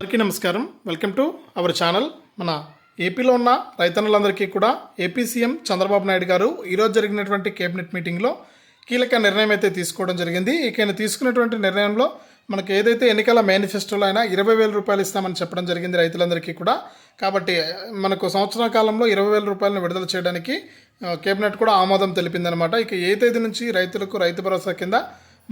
అందరికీ నమస్కారం. Welcome to our channel. మన ఏపీలో ఉన్న రైతన్నులందరికీ కూడా ఏపీ సీఎం చంద్రబాబు నాయుడు గారు ఈరోజు జరిగినటువంటి కేబినెట్ మీటింగ్లో కీలక నిర్ణయం అయితే తీసుకోవడం జరిగింది. ఇక ఆయన తీసుకున్నటువంటి నిర్ణయంలో మనకు ఏదైతే ఎన్నికల మేనిఫెస్టోలో అయినా ఇరవై వేల రూపాయలు ఇస్తామని చెప్పడం జరిగింది రైతులందరికీ కూడా. కాబట్టి మనకు సంవత్సర కాలంలో ఇరవై వేల రూపాయలను విడుదల చేయడానికి కేబినెట్ కూడా ఆమోదం తెలిపిందనమాట ఇక ఏ తేదీ నుంచి రైతులకు రైతు భరోసా కింద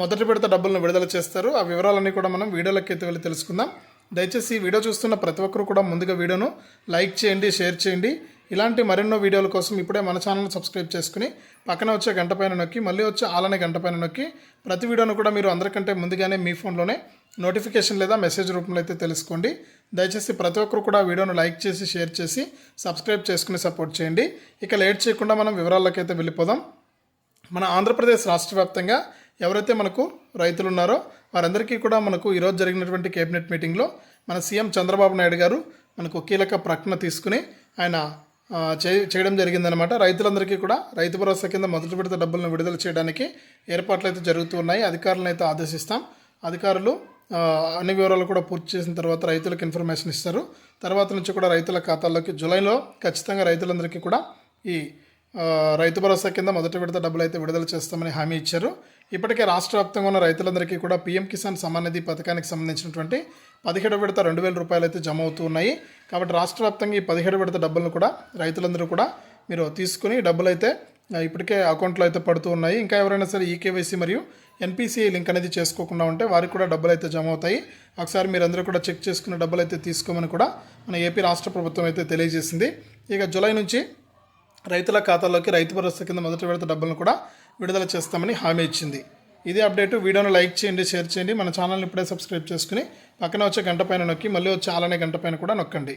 మొదటి విడత డబ్బులను విడుదల చేస్తారు? ఆ వివరాలన్నీ కూడా మనం వీడియోలోకి అయితే వెళ్ళి తెలుసుకుందాం. దయచేసి వీడియో చూస్తున్న ప్రతి ఒక్కరు కూడా ముందుగా వీడియోను లైక్ చేయండి షేర్ చేయండి. ఇలాంటి మరెన్నో వీడియోల కోసం ఇప్పుడే మన ఛానల్ సబ్స్క్రైబ్ చేసుకుని పక్కన వచ్చే గంట పైన నొక్కి మళ్ళీ వచ్చే ఆలనే గంట పైన నొక్కి ప్రతి వీడియోను కూడా మీరు అందరికంటే ముందుగానే మీ ఫోన్లోనే నోటిఫికేషన్ లేదా మెసేజ్ రూపంలో అయితే తెలుసుకోండి. దయచేసి ప్రతి ఒక్కరు కూడా వీడియోను లైక్ చేసి షేర్ చేసి సబ్స్క్రైబ్ చేసుకుని సపోర్ట్ చేయండి. ఇక లేట్ చేయకుండా మనం వివరాల్లోకి అయితే వెళ్ళిపోదాం. మన ఆంధ్రప్రదేశ్ రాష్ట్ర వ్యాప్తంగా ఎవరైతే మనకు రైతులు ఉన్నారో వారందరికీ కూడా మనకు ఈరోజు జరిగినటువంటి కేబినెట్ మీటింగ్లో మన సీఎం చంద్రబాబు నాయుడు గారు మనకు కీలక ప్రకటన తీసుకుని ఆయన చే- చేయడం జరిగిందనమాట రైతులందరికీ కూడా రైతు భరోసా కింద మొదటి విడత డబ్బులను విడుదల చేయడానికి ఏర్పాట్లు అయితే జరుగుతూ ఉన్నాయి. అధికారులను అయితే ఆదేశిస్తాం. అధికారులు అన్ని వివరాలు కూడా పూర్తి చేసిన తర్వాత రైతులకు ఇన్ఫర్మేషన్ ఇస్తారు. తర్వాత నుంచి కూడా రైతుల ఖాతాల్లోకి జూలైలో ఖచ్చితంగా రైతులందరికీ కూడా ఈ రైతు భరోసా కింద మొదటి విడత డబ్బులు అయితే విడుదల చేస్తామని హామీ ఇచ్చారు. ఇప్పటికే రాష్ట్ర వ్యాప్తంగా ఉన్న రైతులందరికీ కూడా పీఎం కిసాన్ సమ్మాన్ నిధి పథకానికి సంబంధించినటువంటి పదిహేడు విడత రెండు వేల రూపాయలు అయితే జమ అవుతూ ఉన్నాయి. కాబట్టి రాష్ట్ర వ్యాప్తంగా ఈ పదిహేడు విడత డబ్బులను కూడా రైతులందరూ కూడా మీరు తీసుకుని డబ్బులు అయితే ఇప్పటికే అకౌంట్లో అయితే పడుతూ ఉన్నాయి. ఇంకా ఎవరైనా సరే ఈకేవైసీ మరియు ఎన్పిసిఐ లింక్ అనేది చేసుకోకుండా ఉంటే వారికి కూడా డబ్బులు అయితే జమ అవుతాయి. ఒకసారి మీరందరూ కూడా చెక్ చేసుకున్న డబ్బులు అయితే తీసుకోమని కూడా మన ఏపీ రాష్ట్ర ప్రభుత్వం అయితే తెలియజేసింది. ఇక జూలై నుంచి రైతుల ఖాతాలోకి రైతు భరోసా కింద మొదటి విడత డబ్బులను కూడా విడుదల చేస్తామని హామీ ఇచ్చింది. ఇది అప్డేట్. వీడియోను లైక్ చేయండి షేర్ చేయండి. మన ఛానల్ని ఇప్పుడే సబ్స్క్రైబ్ చేసుకుని పక్కన వచ్చే గంట పైన నొక్కి మళ్ళీ వచ్చే ఆలనే గంట పైన కూడా నొక్కండి.